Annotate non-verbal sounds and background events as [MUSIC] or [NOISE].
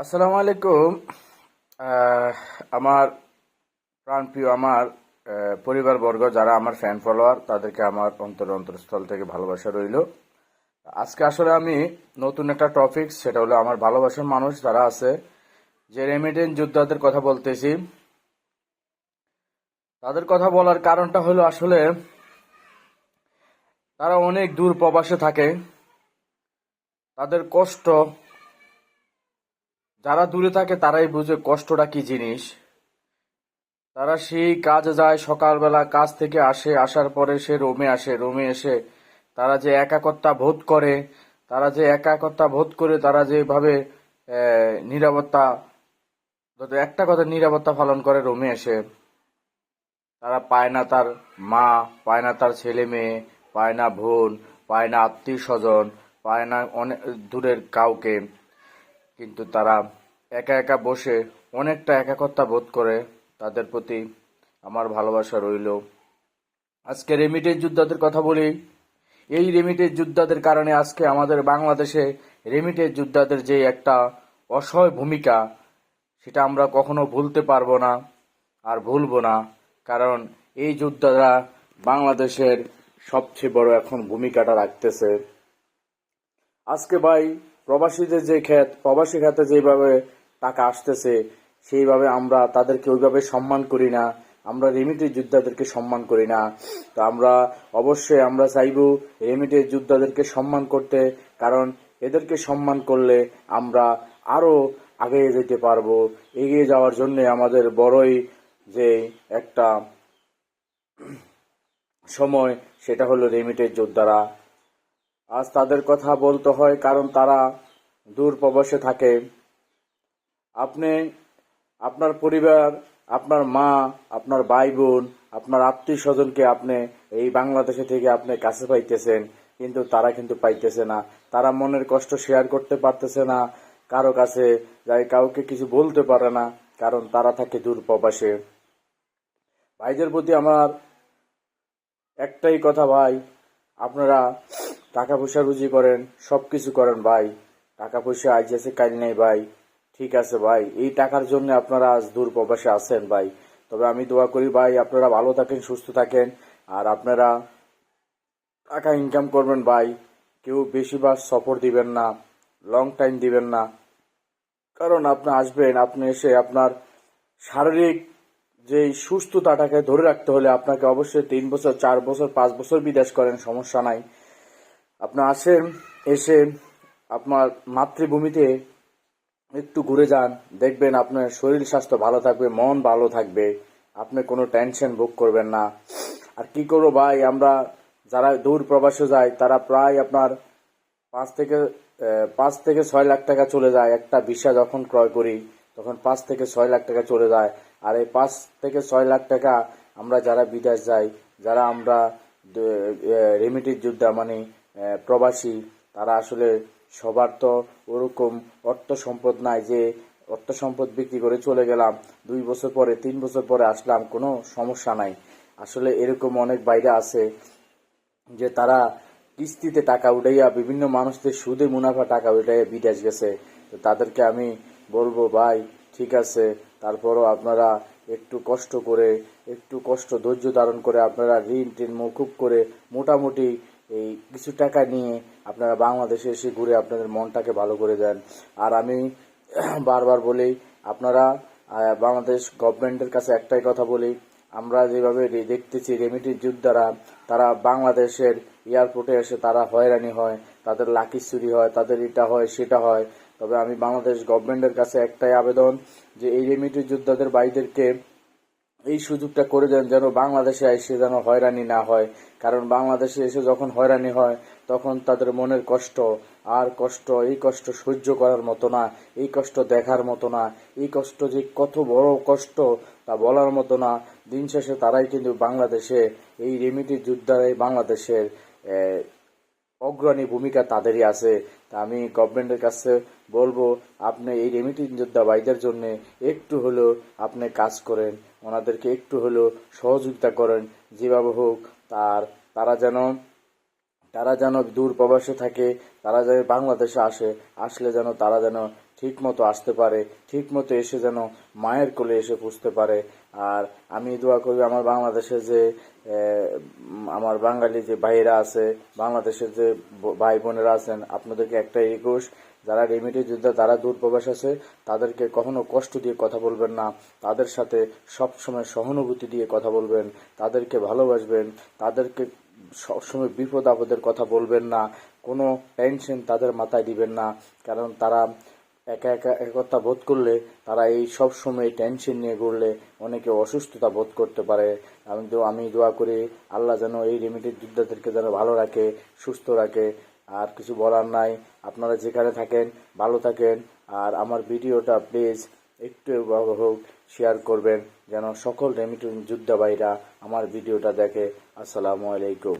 আসসালামু আলাইকুম। আমার প্রাণপ্রিয়, আমার পরিবারবর্গ যারা আমার ফ্যান ফলোয়ার তাদেরকে আমার অন্তর অন্তরস্থল থেকে ভালোবাসা রইল। আজকে আসলে আমি নতুন একটা টপিক সেটা হলো আমার ভালোবাসার মানুষ যারা আছে, যে রেমিডেন্ট যোদ্ধাদের কথা বলতেছি। তাদের কথা বলার কারণটা হলো আসলে তারা অনেক দূর প্রবাসে থাকে। তাদের কষ্ট যারা দূরে থাকে তারাই বুঝে কষ্টটা কি জিনিস। তারা সেই কাজে যায়, সকালবেলা কাজ থেকে আসে, আসার পরে সে রোমে আসে, রোমে এসে তারা যে একাকত্তা বোধ করে, তারা যে একাকত্তা বোধ করে, তারা যেভাবে নিরাপত্তা একটা কথা নিরাপত্তা পালন করে, রোমে এসে তারা পায় না তার মা, পায় না তার ছেলে মেয়ে, পায় না বোন, পায় না আত্মীয় স্বজন পায় না অনেক দূরের কাউকে। কিন্তু তারা একা একা বসে অনেকটা একাকত্তা বোধ করে তাদের প্রতি আমার ভালোবাসা রইল। আজকে রেমিটেজ যোদ্ধাদের কথা বলি। এই রেমিটেজ যোদ্ধাদের কারণে আজকে আমাদের বাংলাদেশে রেমিটেজ যোদ্ধাদের যে একটা অসহায় ভূমিকা, সেটা আমরা কখনো ভুলতে পারব না আর ভুলবো না। কারণ এই যোদ্ধারা বাংলাদেশের সবচেয়ে বড় এখন ভূমিকাটা রাখতেছে। আজকে ভাই প্রবাসীদের যে ক্ষেত প্রবাসী খাতে যেভাবে টাকা আসতেছে, সেইভাবে আমরা তাদেরকে ওইভাবে সম্মান করি না। আমরা রেমিটেজ যোদ্ধাদেরকে সম্মান করি না। তো আমরা অবশ্যই আমরা চাইব রেমিটেজ যোদ্ধাদেরকে সম্মান করতে, কারণ এদেরকে সম্মান করলে আমরা আরও আগে যেতে পারব। এগিয়ে যাওয়ার জন্য আমাদের বড়ই যে একটা সময়, সেটা হলো রেমিটের যোদ্ধারা। আজ তাদের কথা বলতে হয় কারণ তারা দূর প্রবাসে থাকে। আপনি, আপনার পরিবার, আপনার মা, আপনার ভাই বোন আপনার আত্মীয় স্বজনকে আপনি এই বাংলাদেশে থেকে আপনি কাছে পাইতেছেন, কিন্তু তারা কিন্তু পাইতেছে না। তারা মনের কষ্ট শেয়ার করতে পারতেছে না, কারও কাছে যাই কাউকে কিছু বলতে পারে না, কারণ তারা থাকে দূর প্রবাসে। ভাইদের প্রতি আমার একটাই কথা ভাই, আপনারা টাকা পয়সা রুজি করেন সব কিছু করেন ভাই। টাকা পয়সা আজ আছে কাল নেই ভাই। ঠিক আছে ভাই, এই টাকার জন্য আপনারা আজ দূর প্রবাসে আছেন ভাই। তবে আমি দোয়া করি ভাই, আপনারা ভালো থাকেন, সুস্থ থাকেন। আর আপনারা টাকা ইনকাম করবেন ভাই। কেউ বেশিবার সফর দিবেন না লং টাইম দিবেন না। কারণ আপনি আসবেন, আপনি এসে আপনার শারীরিক যে সুস্থতাটাকে ধরে রাখতে হলে আপনাকে অবশ্যই তিন বছর, চার বছর, পাঁচ বছর বিদেশ করেন, সমস্যা নাই। আপনি আসেন, এসে আপনার মাতৃভূমিতে একটু ঘুরে যান, দেখবেন আপনার শরীর স্বাস্থ্য ভালো থাকবে, মন ভালো থাকবে, আপনি কোনো টেনশন ভোগ করবেন না। আর কি করব ভাই, আমরা যারা দূর প্রবাসে যায় তারা প্রায় আপনার পাঁচ থেকে পাঁচ থেকে ছয় লাখ টাকা চলে যায় একটা ভিসা যখন ক্রয় করি, তখন পাঁচ থেকে ছয় লাখ টাকা চলে যায়। আর এই পাঁচ থেকে ছয় লাখ টাকা আমরা যারা বিদেশ যাই, যারা আমরা রেমিটির যোদ্ধা মানে প্রবাসী, তারা আসলে সবার তো ওরকম অর্থ সম্পদ নাই যে অর্থ সম্পদ বিক্রি করে চলে গেলাম, দুই বছর পরে, তিন বছর পরে আসলাম, কোনো সমস্যা নাই। আসলে এরকম অনেক বাইরে আছে যে তারা কিস্তিতে টাকা উঠাইয়া বিভিন্ন মানুষদের সুদে মুনাফা টাকা উঠাইয়া বিদেশ গেছে। তো তাদেরকে আমি বলব, ভাই, ঠিক আছে, তারপরও আপনারা একটু কষ্ট করে, একটু কষ্ট ধৈর্য ধারণ করে আপনারা ঋণ টিন মৌকুব করে মোটামুটি এই কিছু টাকা নিয়ে আপনারা বাংলাদেশে এসে ঘুরে আপনাদের মনটাকে ভালো করে দেন। আর আমি [CLEARS THROAT] বারবার বলি, আপনারা বাংলাদেশ গভর্নমেন্টের কাছে একটাই কথা বলি, আমরা যেভাবে দেখতেছি রেমিটির যোদ্ধারা, তারা বাংলাদেশের এয়ারপোর্টে এসে তারা হয়রানি হয়, তাদের লাকি চুরি হয়, তাদের এটা হয়, সেটা হয়। তবে আমি বাংলাদেশ গভর্নমেন্টের কাছে একটাই আবেদন যে, এই রেমিটির যোদ্ধাদের ভাইদেরকে এই সুযোগটা করে দেন যেন বাংলাদেশে এসে যেন হয়রানি না হয়। কারণ বাংলাদেশে এসে যখন হয়রানি হয়, তখন তাদের মনের কষ্ট, আর কষ্ট, এই কষ্ট সহ্য করার মতো না, এই কষ্ট দেখার মতো না, এই কষ্ট যে কত বড় কষ্ট তা বলার মতো না। দিন শেষে তারাই কিন্তু বাংলাদেশে এই রেমিটি যোদ্ধারাই বাংলাদেশের অগ্রণী ভূমিকা তাদেরই আছে। তা আমি গভর্নমেন্টের কাছে বলব, আপনি এই রেমিটি যোদ্ধা ভাইদের জন্য একটু হলেও আপনি কাজ করেন, ওনাদেরকে একটু হলেও সহযোগিতা করেন, যেভাবে হোক তার, তারা যেন তারা যেন দূর প্রবাসে থাকে, তারা যেন বাংলাদেশে আসে, আসলে যেন তারা যেন ঠিক মতো আসতে পারে ঠিক মতো এসে যেন মায়ের কোলে এসে পুষতে পারে। আর আমি দোয়া করি আমার বাংলাদেশে যে আমার বাঙালি যে ভাইরা আছে, বাংলাদেশের যে ভাই বোনেরা আছেন, আপনাদেরকে একটা একুশ যারা রেমিডি যোদ্ধা, তারা দূর প্রবাস আছে, তাদেরকে কখনো কষ্ট দিয়ে কথা বলবেন না, তাদের সাথে সবসময় সহানুভূতি দিয়ে কথা বলবেন, তাদেরকে ভালোবাসবেন, তাদেরকে সবসময় বিপদ আপদের কথা বলবেন না, কোনো টেনশন তাদের মাথায় দিবেন না, কারণ তারা একা একা একতা বোধ করলে তারা এই সব সময় টেনশন নিয়ে ঘুরলে অনেকে অসুস্থতা বোধ করতে পারে। আমি তো আমি দোয়া করি আল্লাহ যেন এই রেমিডির যোদ্ধাদেরকে যেন ভালো রাখে, সুস্থ রাখে। আর কিছু বলার নাই। আপনারা যেখানে থাকেন, ভালো থাকেন। আর আমার ভিডিওটা প্লিজ একটু হোক শেয়ার করবেন যেন সকল রেমিটেন্স যোদ্ধা ভাইরা আমার ভিডিওটা দেখে। আসসালামু আলাইকুম।